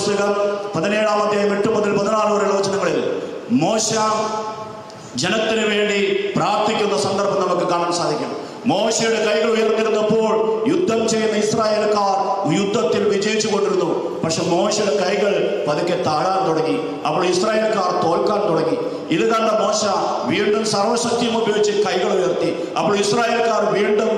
പുസ്തകം പതിനേഴാം അധ്യായം എട്ട് മുതൽ പതിനാറ് വരെയുള്ള വചനങ്ങളിൽ മോശ ജനത്തിന് വേണ്ടി പ്രാർത്ഥിക്കുന്ന സന്ദർഭം നമുക്ക് കാണാൻ സാധിക്കും. മോശയുടെ കൈകൾ ഉയർന്നിരുന്നപ്പോൾ യുദ്ധം ചെയ്യുന്ന ഇസ്രായേൽക്കാർ യുദ്ധത്തിൽ വിജയിച്ചു കൊണ്ടിരുന്നു. പക്ഷെ മോശയുടെ കൈകൾ പതുക്കെ താഴാൻ തുടങ്ങി. അപ്പോൾ ഇസ്രായേൽക്കാർ തോൽക്കാൻ തുടങ്ങി. ഇത് കണ്ട മോശ വീണ്ടും സർവശക്തിയും ഉപയോഗിച്ച് കൈകൾ ഉയർത്തി. അപ്പോൾ ഇസ്രായേൽക്കാർ വീണ്ടും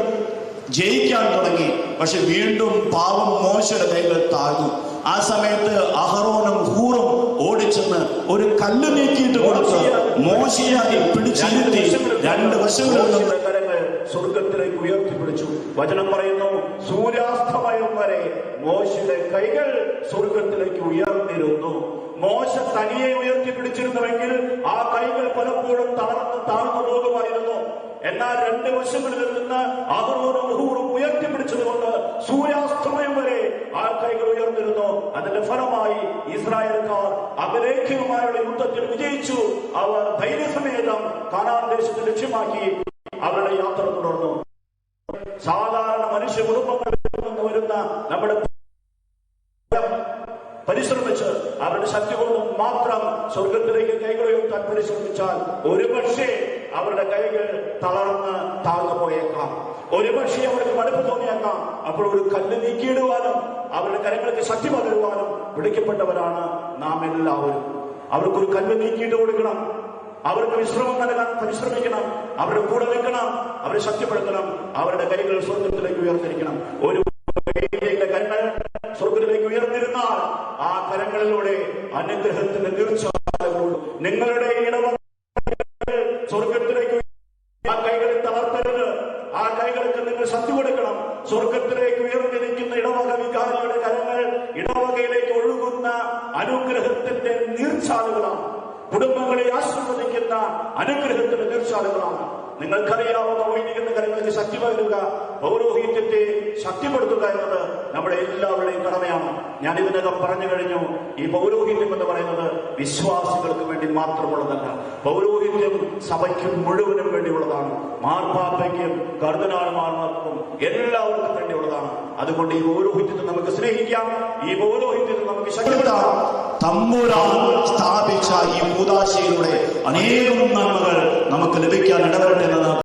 ജയിക്കാൻ തുടങ്ങി. പക്ഷെ വീണ്ടും പാവം മോശയുടെ കൈകൾ താഴ്ന്നു. ആ സമയത്ത് അഹറോനും ഹൂറും ഓടിച്ചെന്ന് ഒരു കല്ല് നീക്കിയിട്ട് കൊടുത്ത് മോശിയായി പിടിച്ചിരുത്തി. രണ്ട് വശങ്ങളിൽ സ്വർഗത്തിലേക്ക് ഉയർത്തിപ്പിടിച്ചു വചനം പറയുന്നു സൂര്യാസ്തമയം വരെ മോശയുടെ കൈകൾ സ്വർഗത്തിലേക്ക് ഉയർന്നിരുന്നു. മോശ തനിയെ ഉയർത്തിപ്പിടിച്ചിരുന്നുവെങ്കിൽ ആ കൈകൾ പലപ്പോഴും തളർന്ന് താഴ്ന്നു പോകുമായിരുന്നു. എന്നാൽ രണ്ട് വശങ്ങളിൽ നിന്ന് അവർ ഒരു ഉയർത്തിപ്പിടിച്ചതുകൊണ്ട് സൂര്യാസ്തമയം വരെ ആ കൈകൾ ഉയർന്നിരുന്നു. അതിന്റെ ഫലമായി ഇസ്രായേൽക്കാർ അപലേഖ്യവുമായുള്ള യുദ്ധത്തിൽ വിജയിച്ചു. അവർ ധൈര്യസമേതം കാനാൻ ദേശത്ത് ലക്ഷ്യമാക്കി അവരുടെ യാത്ര തുടർന്നു. സാധാരണ മനുഷ്യ കുടുംബങ്ങളിൽ നിന്ന് വരുന്ന നമ്മുടെ പരിശ്രമിച്ച് അവരുടെ ശക്തി കൊണ്ട് മാത്രം സ്വർഗത്തിലേക്ക് കൈകൾ പരിശ്രമിച്ചാൽ ഒരുപക്ഷെ അവരുടെ കൈകൾ തളർന്ന് താഴ്ന്നു പോയേക്കാം. ഒരുപക്ഷെ അവർക്ക് മടുപ്പ് തോന്നിയേക്കാം. അപ്പോൾ ഒരു കല്ല് നീക്കിയിടുവാനും അവരുടെ കരങ്ങൾക്ക് ശക്തി പകരുവാനും വിളിക്കപ്പെട്ടവരാണ് നാം എല്ലാവരും. അവർക്കൊരു കല്ല് നീക്കിയിട്ട് കൊടുക്കണം. അവർക്ക് വിശ്രമം നൽകാൻ പരിശ്രമിക്കണം. അവരുടെ കൂടെ നിൽക്കണം. അവരെ ശക്തിപ്പെടുത്തണം. അവരുടെ കൈകൾ സ്വർഗത്തിലേക്ക് ഉയർത്തിരിക്കണം. ഒരു കരങ്ങൾ സ്വർഗത്തിലേക്ക് ഉയർന്നിരുന്നാൽ ആ കരങ്ങളിലൂടെ അനുഗ്രഹത്തിന്റെ തീർച്ചയായും നിങ്ങളുടെ ഇടവ സ്വർഗത്തിലേക്ക് ഉയർത്തി ആ കൈകളിൽ തളർത്തരുത് ആ കൈകൾക്ക് നിങ്ങൾ ശക്തി കൊടുക്കണം. സ്വർഗത്തിലേക്ക് ഉയർന്നിരിക്കുന്ന ഇടവക വികാരിയുടെ കരങ്ങൾ ഇടവകയിലേക്ക് ഒഴുകുന്ന അനുഗ്രഹത്തിന്റെ നീർച്ചാലുകളാണ്. കുടുംബങ്ങളെ ആശ്രവദിക്കുന്ന അനുഗ്രഹത്തിന്റെ നീർച്ചാലുകളാണ്. നിങ്ങൾക്കറിയാവുന്ന വൈദികന്റെ കാര്യങ്ങൾക്ക് ശക്തി പകരുക പൗരോഹിത്യത്തെ ശക്തിപ്പെടുത്തുക എന്നത് നമ്മുടെ എല്ലാവരുടെയും കടമയാണ്. ഞാൻ ഇതിനകം പറഞ്ഞു കഴിഞ്ഞു ഈ പൗരോഹിത്യം എന്ന് പറയുന്നത് വിശ്വാസികൾക്ക് വേണ്ടി മാത്രമുള്ളതല്ല. പൗരോഹിത്യം സഭയ്ക്കും മുഴുവനും വേണ്ടിയുള്ളതാണ്. മാർപ്പാപ്പയ്ക്കും കർദിനാൾമാർക്കും എല്ലാവർക്കും വേണ്ടിയുള്ളതാണ്. അതുകൊണ്ട് ഈ പൗരോഹിത്യത്തെ നമുക്ക് സ്നേഹിക്കാം ഈ പൗരോഹിത്യത്തെ നമുക്ക് ശക്തി സ്ഥാപിച്ച